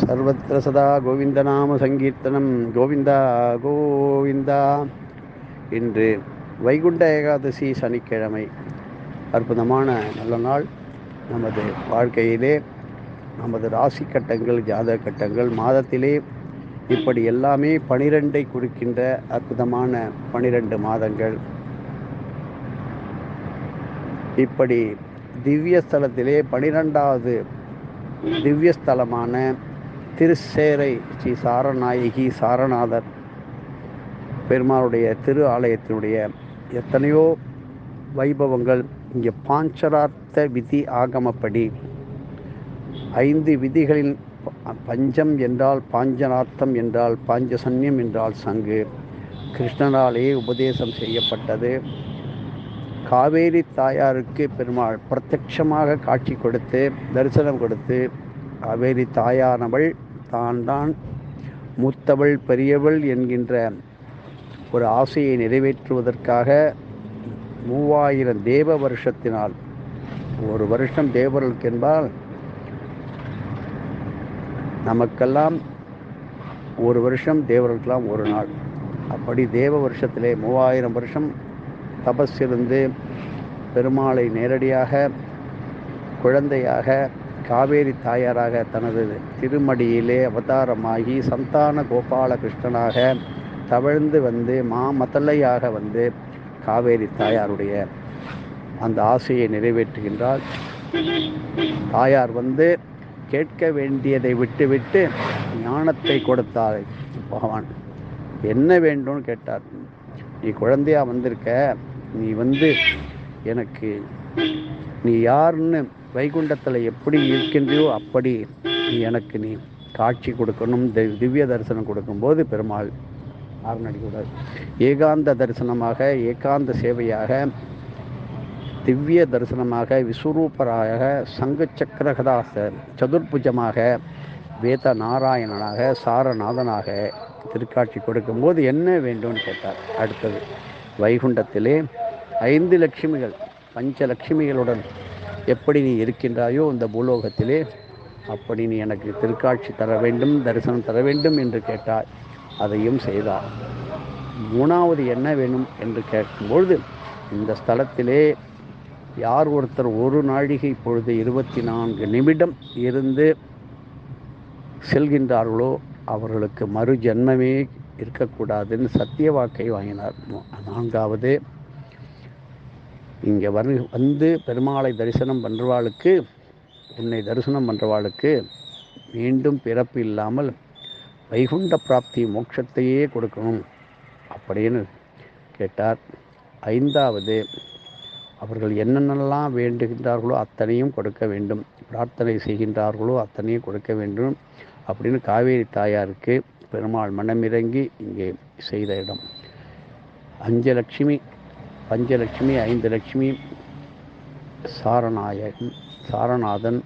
சர்வத்திர சதா கோவிந்தநாம சங்கீர்த்தனம். கோவிந்தா கோவிந்தா. இன்று வைகுண்ட ஏகாதசி சனிக்கிழமை. அற்புதமான நல்ல நாள். நமது வாழ்க்கையிலே நமது ராசி கட்டங்கள் ஜாதக கட்டங்கள் மாதத்திலே இப்படி எல்லாமே பனிரெண்டை குறிக்கின்ற அற்புதமான பனிரெண்டு மாதங்கள். இப்படி திவ்யஸ்தலத்திலே பனிரெண்டாவது திவ்யஸ்தலமான திருச்சேரை ஸ்ரீ சாரநாயகி சாரநாதர் பெருமாளுடைய திரு ஆலயத்தினுடைய எத்தனையோ வைபவங்கள் இங்கே பாஞ்சரார்த்த விதி ஆகமப்படி. ஐந்து விதிகளின் ப- பஞ்சம் என்றால் பாஞ்சனார்த்தம் என்றால் பாஞ்சசன்யம் என்றால் சங்கு. கிருஷ்ணனாலேயே உபதேசம் செய்யப்பட்டது. காவேரி தாயாருக்கு பெருமாள் பிரத்யட்சமாக காட்சி கொடுத்து தரிசனம் கொடுத்து காவேரி தாயானவள் தான் தான் மூத்தவள் பெரியவள் என்கின்ற ஒரு ஆசையை நிறைவேற்றுவதற்காக மூவாயிரம் தேவ வருஷத்தினால் ஒரு வருஷம் தேவர்களுக்கு என்பால் நமக்கெல்லாம் ஒரு வருஷம் தேவர்களுக்கெல்லாம் ஒரு நாள். அப்படி தேவ வருஷத்திலே மூவாயிரம் வருஷம் தபஸ் இருந்து பெருமாளை நேரடியாக குழந்தையாக காவேரி தாயாராக தனது திருமடியிலே அவதாரமாகி சந்தான கோபாலகிருஷ்ணனாக தவழ்ந்து வந்து மாமதலையாக வந்து காவேரி தாயாருடைய அந்த ஆசையை நிறைவேற்றுகின்றார் தாயார் வந்து கேட்க வேண்டியதை விட்டுவிட்டு ஞானத்தை கொடுத்தார் பகவான் என்ன வேண்டும்னு கேட்டார். நீ குழந்தையா வந்திருக்க நீ வந்து எனக்கு நீ யாருன்னு வைகுண்டத்தில் எப்படி இருக்கின்றியோ அப்படி எனக்கு நீ காட்சி கொடுக்கணும் திவ்ய தரிசனம் கொடுக்கும்போது பெருமாள் ஆரணிக்கூடாது ஏகாந்த தரிசனமாக ஏகாந்த சேவையாக திவ்ய தரிசனமாக விஸ்வரூபராக சங்கு சக்கரகதாச சதுர்புஜமாக வேத நாராயணனாக சாரநாதனாக திருக்காட்சி கொடுக்கும்போது என்ன வேண்டும்னு கேட்டார். அடுத்தது வைகுண்டத்திலே ஐந்து லட்சுமிகள் பஞ்ச லட்சுமிகளுடன் எப்படி நீ இருக்கின்றாயோ இந்த பூலோகத்திலே அப்படி நீ எனக்கு திருக்காட்சி தர வேண்டும் தரிசனம் தர வேண்டும் என்று கேட்டார் அதையும் செய்தார். மூணாவது என்ன வேணும் என்று கேட்கும்பொழுது இந்த ஸ்தலத்திலே யார் ஒருத்தர் ஒரு நாழிகை பொழுது இருபத்தி நான்கு நிமிடம் இருந்து செல்கின்றார்களோ அவர்களுக்கு மறு ஜென்மமே இருக்கக்கூடாதுன்னு சத்திய வாக்கை வாங்கினார். நான்காவது இங்கே வரு வந்து பெருமாளை தரிசனம் பண்ணுறவாளுக்கு உன்னை தரிசனம் பண்ணுறவாளுக்கு மீண்டும் பிறப்பு இல்லாமல் வைகுண்ட பிராப்தி மோட்சத்தையே கொடுக்கணும் அப்படின்னு கேட்டார். ஐந்தாவது அவர்கள் என்னென்னலாம் வேண்டுகின்றார்களோ அத்தனையும் கொடுக்க வேண்டும். பிரார்த்தனை செய்கின்றார்களோ அத்தனையும் கொடுக்க வேண்டும் அப்படின்னு காவேரி தாயாருக்கு பெருமாள் மனமிறங்கி இங்கே செய்த இடம். அஞ்சலட்சுமி பஞ்சலட்சுமி ஐந்து லட்சுமி சாரநாயகன் சாரநாதன்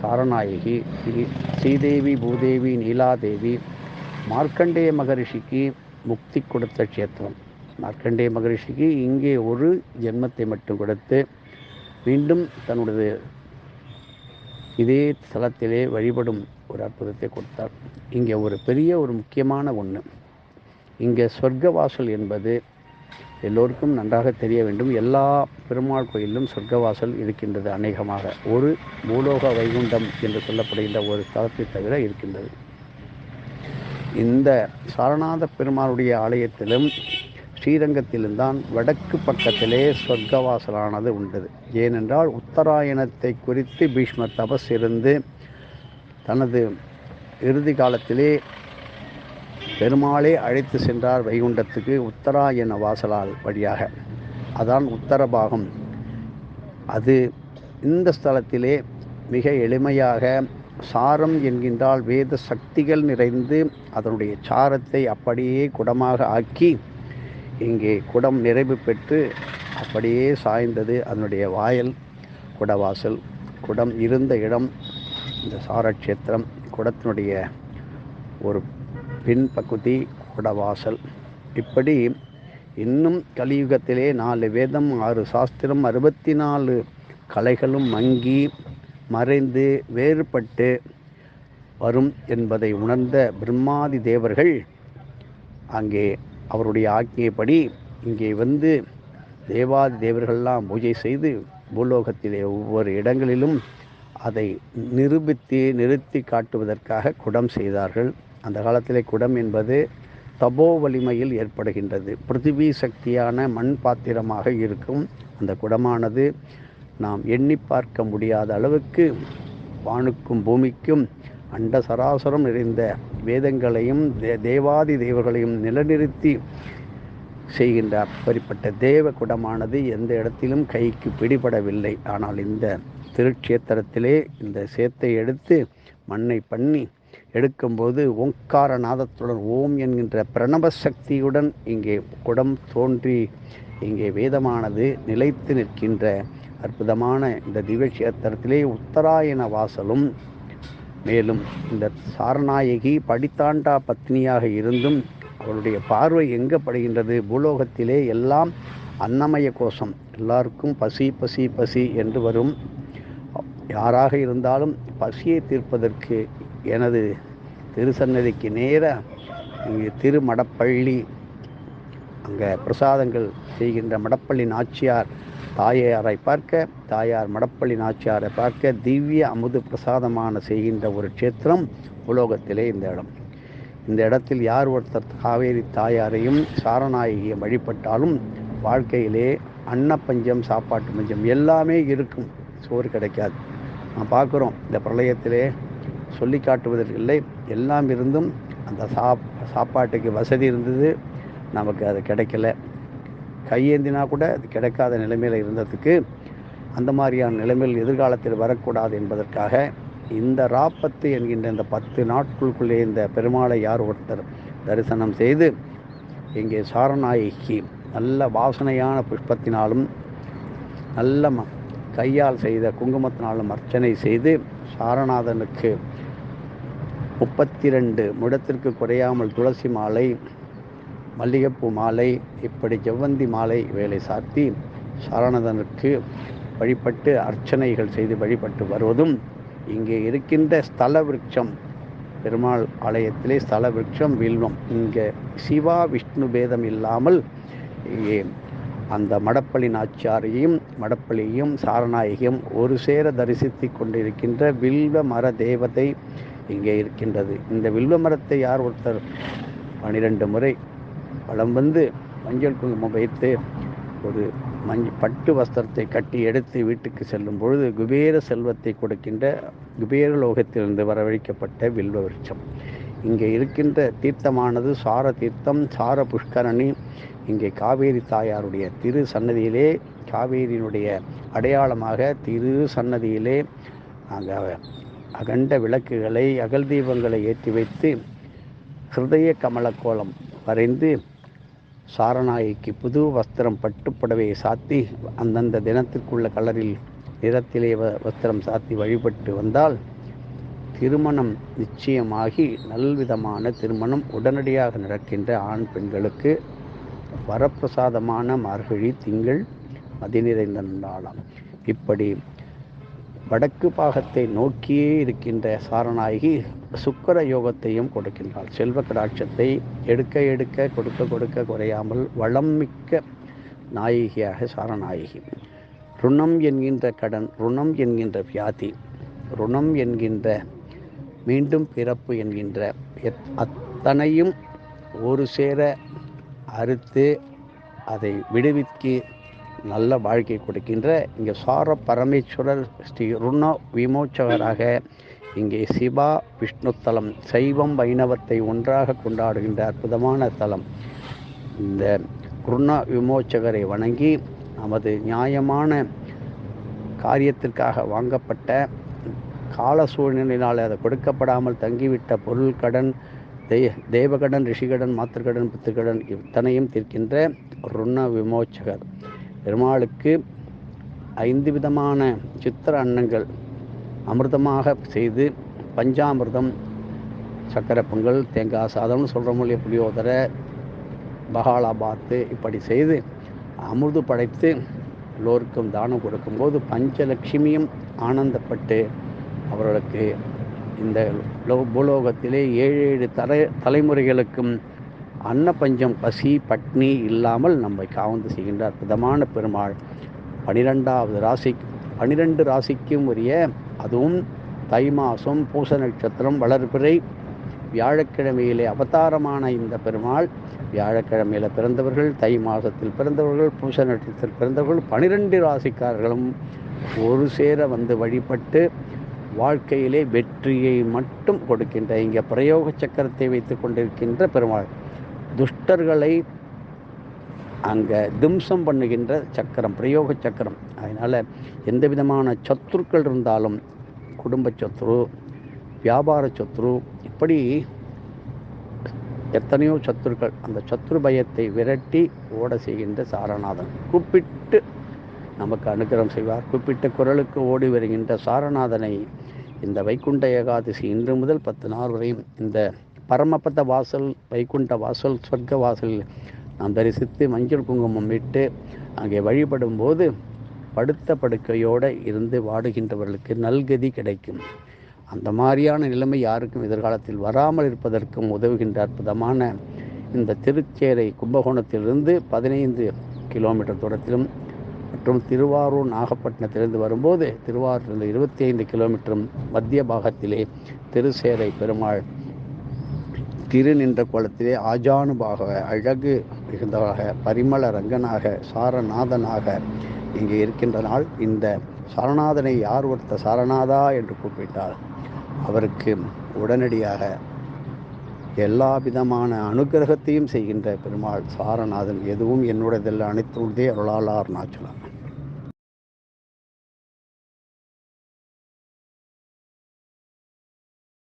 சாரநாயகி ஸ்ரீ- ஸ்ரீதேவி பூதேவி நீலாதேவி மார்க்கண்டேய மகரிஷிக்கு முக்தி கொடுத்த க்ஷேத்திரம். மார்க்கண்டேய மகரிஷிக்கு இங்கே ஒரு ஜென்மத்தை மட்டும் கொடுத்து மீண்டும் தன்னுடைய இதே ஸ்தலத்திலே வழிபடும் ஒரு அற்புதத்தை கொடுத்தார். இங்கே ஒரு பெரிய ஒரு முக்கியமான ஒன்று இங்கே சொர்க்கவாசல் என்பது எல்லோருக்கும் நன்றாக தெரிய வேண்டும். எல்லா பெருமாள் கோயிலும் சொர்க்கவாசல் இருக்கின்றது அநேகமாக. ஒரு பூலோக வைகுண்டம் என்று சொல்லப்படுகின்ற ஒரு தளத்தை தவிர இருக்கின்றது. இந்த சாரநாத பெருமாளுடைய ஆலயத்திலும் ஸ்ரீரங்கத்திலும் தான் வடக்கு பக்கத்திலே சொர்க்கவாசலானது உண்டது. ஏனென்றால் உத்தராயணத்தை குறித்து பீஷ்மர் தபஸ் இருந்து தனது இறுதி காலத்திலே பெருமாளே அழைத்து சென்றார் வைகுண்டத்துக்கு உத்தராயண வாசலால் வழியாக. அதான் உத்தரபாகம் அது இந்த ஸ்தலத்திலே மிக எளிமையாக சாரம் என்கின்றால் வேத சக்திகள் நிறைந்து அதனுடைய சாரத்தை அப்படியே குடமாக ஆக்கி இங்கே குடம் நிறைவு பெற்று அப்படியே சாய்ந்தது அதனுடைய வாயல் குடவாசல் குடம் இருந்த இடம் இந்த சாரக்ஷேத்திரம் குடத்தினுடைய ஒரு பின்பகுதி பகுதி இப்படி இன்னும் கலியுகத்திலே நாலு வேதம் ஆறு சாஸ்திரம் அறுபத்தி நாலு கலைகளும் மங்கி மறைந்து வேறுபட்டு வரும் என்பதை உணர்ந்த பிரம்மாதி தேவர்கள் அங்கே அவருடைய ஆக்கியப்படி இங்கே வந்து தேவாதி தேவர்கள்லாம் பூஜை செய்து பூலோகத்திலே ஒவ்வொரு இடங்களிலும் அதை நிரூபித்து நிறுத்தி காட்டுவதற்காக குடம் செய்தார்கள். அந்த காலத்திலே குடம் என்பது தபோ வலிமையில் ஏற்படுகின்றது. பிருத்திவி சக்தியான மண் பாத்திரமாக இருக்கும் அந்த குடமானது நாம் எண்ணி பார்க்க முடியாத அளவுக்கு வானுக்கும் பூமிக்கும் அண்ட சராசரம் நிறைந்த வேதங்களையும் தே தேவாதி தேவர்களையும் நிலநிறுத்தி செய்கின்ற அப்படிப்பட்ட தேவ குடமானது எந்த இடத்திலும் கைக்கு பிடிபடவில்லை. ஆனால் இந்த திருட்சேத்திரத்திலே இந்த சேத்தை எடுத்து மண்ணை பண்ணி எடுக்கும்போது ஓங்கார நாதத்துடன் ஓம் என்கின்ற பிரணவ சக்தியுடன் இங்கே குடம் தோன்றி இங்கே வேதமானது நிலைத்து நிற்கின்ற அற்புதமான இந்த திவ்யக்ஷேத்திரத்திலே உத்தராயண வாசலும் மேலும் இந்த சாரநாயகி படித்தாண்டா பத்னியாக இருந்தும் அவளுடைய பார்வை எங்கே படுகின்றது? பூலோகத்திலே எல்லாம் அன்னமய கோஷம். எல்லாருக்கும் பசி பசி பசி என்று வரும். யாராக இருந்தாலும் பசியை தீர்ப்பதற்கு எனது திருசன்னதிக்கு நேராக இங்கே திருமடப்பள்ளி. அங்கே பிரசாதங்கள் செய்கின்ற மடப்பள்ளி நாச்சியார் தாயாரை பார்க்க தாயார் மடப்பள்ளி நாச்சியாரை பார்க்க திவ்ய அமுது பிரசாதமான செய்கின்ற ஒரு க்ஷேத்திரம் உலோகத்திலே இந்த இடம். இந்த இடத்தில் யார் ஒருத்தர் காவேரி தாயாரையும் சாரநாயகியும் வழிபட்டாலும் வாழ்க்கையிலே அன்னப்பஞ்சம் சாப்பாட்டு பஞ்சம் எல்லாமே இருக்கும். சோறு கிடைக்காது. நான் பார்க்குறோம் இந்த பிரளயத்திலே சொல்லி காட்டுவதற்கில்லை எல்லாம் இருந்தும் அந்த சாப் சாப்பாட்டுக்கு வசதி இருந்தது. நமக்கு அது கிடைக்கல. கையேந்தினா கூட அது கிடைக்காத நிலைமையில் இருந்ததுக்கு அந்த மாதிரியான நிலைமையில் எதிர்காலத்தில் வரக்கூடாது என்பதற்காக இந்த ராப்பத்து என்கின்ற இந்த பத்து நாட்களுக்குள்ளே இந்த பெருமாளை யார் ஒருத்தர் தரிசனம் செய்து இங்கே சாரநாயகி நல்ல வாசனையான புஷ்பத்தினாலும் நல்ல ம கையால் செய்த குங்குமத்தினாலும் அர்ச்சனை செய்து சாரநாதனுக்கு முப்பத்தி ரெண்டு முடத்திற்கு குறையாமல் துளசி மாலை மல்லிகைப்பூ மாலை இப்படி செவ்வந்தி மாலை வேலை சாத்தி சரணதனுக்கு வழிபட்டு அர்ச்சனைகள் செய்து வழிபட்டு வருவதும் இங்கே இருக்கின்ற ஸ்தல விருட்சம். பெருமாள் ஆலயத்திலே ஸ்தல விருட்சம் வில்வம் இங்கே சிவா விஷ்ணு பேதம் இல்லாமல் இங்கே அந்த மடப்பள்ளி நாச்சியாரையும் மடப்பள்ளியும் சாரநாயகியும் ஒரு சேர தரிசித்து கொண்டிருக்கின்ற வில்வ மர தேவதை இங்கே இருக்கின்றது. இந்த வில்வ மரத்தை யார் ஒருத்தர் பனிரெண்டு முறை வலம் வந்து மஞ்சள் குங்குமம் வைத்து ஒரு மஞ்ச பட்டு வஸ்திரத்தை கட்டி எடுத்து வீட்டுக்கு செல்லும் பொழுது குபேர செல்வத்தை கொடுக்கின்ற குபேர லோகத்திலிருந்து வரவழைக்கப்பட்ட வில்வ விருட்சம். இங்கே இருக்கின்ற தீர்த்தமானது சார தீர்த்தம் சார புஷ்கரணி இங்கே காவேரி தாயாருடைய திரு சன்னதியிலே காவேரியினுடைய அடையாளமாக திரு சன்னதியிலே அங்கே அகண்ட விளக்குகளை அகல் தீபங்களை ஏற்றி வைத்து ஹிருதய கமல கோலம் வரைந்து சாரநாயகிக்கு புது வஸ்திரம் பட்டுப்புடவையை சாத்தி அந்தந்த தினத்திற்குள்ள கலரில் நிறத்திலே வ வஸ்திரம் சாத்தி வழிபட்டு வந்தால் திருமணம் நிச்சயமாகி நல்விதமான திருமணம் உடனடியாக நடக்கின்ற ஆண் பெண்களுக்கு வரப்பிரசாதமான மார்கழி திங்கள் மதிநிறைந்த நாளாம் இப்படி வடக்கு பாகத்தை நோக்கியே இருக்கின்ற சாரநாயகி சுக்கர யோகத்தையும் கொடுக்கின்றாள். செல்வ கடாட்சத்தை எடுக்க எடுக்க கொடுக்க கொடுக்க குறையாமல் வளம் மிக்க நாயகியாக சாரநாயகி. ருணம் என்கின்ற கடன் ருணம் என்கின்ற வியாதி ருணம் என்கின்ற மீண்டும் பிறப்பு என்கின்ற எத்- அத்தனையும் ஒரு சேர அறுத்து அதை விடுவிக்கு நல்ல வாழ்க்கை கொடுக்கின்ற இங்கே சார பரமேஸ்வரர் ஸ்ரீ ருண விமோச்சகராக இங்கே சிவா விஷ்ணு தலம் சைவம் வைணவத்தை ஒன்றாக கொண்டாடுகின்ற அற்புதமான தலம். இந்த ருண விமோச்சகரை வணங்கி நமது நியாயமான காரியத்திற்காக வாங்கப்பட்ட கால சூழ்நிலையினால் அதை கொடுக்கப்படாமல் தங்கிவிட்ட பொருள் கடன் தெய் தேவகடன் ரிஷிகடன் மாத்திருக்கடன் பித்திருக்கடன் இத்தனையும் தீர்க்கின்ற ருண விமோச்சகர். பெருமாளுக்கு ஐந்து விதமான சித்திர அன்னங்கள் அமிர்தமாக செய்து பஞ்சாமிர்தம் சக்கரை பொங்கல் தேங்காய் சாதம்னு சொல்கிறோம் இல்லையா புளியோதரை பகாலாபாத்து இப்படி செய்து அமிர்து படைத்து எல்லோருக்கும் தானம் கொடுக்கும்போது பஞ்சலட்சுமியும் ஆனந்தப்பட்டு அவர்களுக்கு இந்த லோ பூலோகத்திலே ஏழு ஏழு தலை தலைமுறைகளுக்கும் அன்னபஞ்சம் பசி பட்னி இல்லாமல் நம்மை காவந்து செய்கின்ற அற்புதமான பெருமாள். பனிரெண்டாவது ராசி பனிரெண்டு ராசிக்கும் உரிய அதுவும் தை மாதம் பூச நட்சத்திரம் வளர்பிறை வியாழக்கிழமையிலே அவதாரமான இந்த பெருமாள். வியாழக்கிழமையில் பிறந்தவர்கள் தை மாதத்தில் பிறந்தவர்கள் பூச நட்சத்திரத்தில் பிறந்தவர்கள் பனிரெண்டு ராசிக்காரர்களும் ஒரு சேர வந்து வழிபட்டு வாழ்க்கையிலே வெற்றியை மட்டும் கொடுக்கின்ற இங்கே பிரயோக சக்கரத்தை வைத்து கொண்டிருக்கின்ற பெருமாள். துஷ்டர்களை அங்கே திம்சம் பண்ணுகின்ற சக்கரம் பிரயோக சக்கரம். அதனால் எந்த விதமான சத்துருக்கள் இருந்தாலும் குடும்ப சத்துரு வியாபார சத்துரு இப்படி எத்தனையோ சத்துருக்கள் அந்த சத்துரு பயத்தை விரட்டி ஓட செய்கின்ற சாரநாதன். கூப்பிட்டு நமக்கு அனுகிரகம் செய்வார். கூப்பிட்ட குரலுக்கு ஓடி வருகின்ற சாரநாதனை இந்த வைகுண்ட ஏகாதசி இன்று முதல் பத்து நாள் வரையும் இந்த பரமபத வாசல் வைகுண்ட வாசல் சொர்க்க வாசலில் நாம் தரிசித்து மஞ்சள் குங்குமம் விட்டு அங்கே வழிபடும் போது படுத்த படுக்கையோடு இருந்து வாடுகின்றவர்களுக்கு நல்கதி கிடைக்கும். அந்த மாதிரியான நிலைமை யாருக்கும் எதிர்காலத்தில் வராமல் இருப்பதற்கும் உதவுகின்ற அற்புதமான இந்த திருச்சேரை கும்பகோணத்திலிருந்து பதினைந்து கிலோமீட்டர் தூரத்திலும் மற்றும் திருவாரூர் நாகப்பட்டினத்திலிருந்து வரும்போது திருவாரூரிலிருந்து இருபத்தி ஐந்து கிலோமீட்டரும் மத்திய பாகத்திலே திருச்சேரை பெருமாள் திரு நின்ற கோலத்திலே ஆஜானுபாக அழகு மிகுந்தவராக பரிமள ரங்கனாக சாரநாதனாக இங்கே இருக்கின்ற நாள் இந்த சாரநாதனை யார் ஒருத்த சாரநாதா என்று கூப்பிட்டால் அவருக்கு உடனடியாக எல்லா விதமான அனுகிரகத்தையும் செய்கின்ற பெருமாள் சாரநாதன் எதுவும் என்னுடையதில் அனைத்துடைய அருளாளார் நாச்சலாம்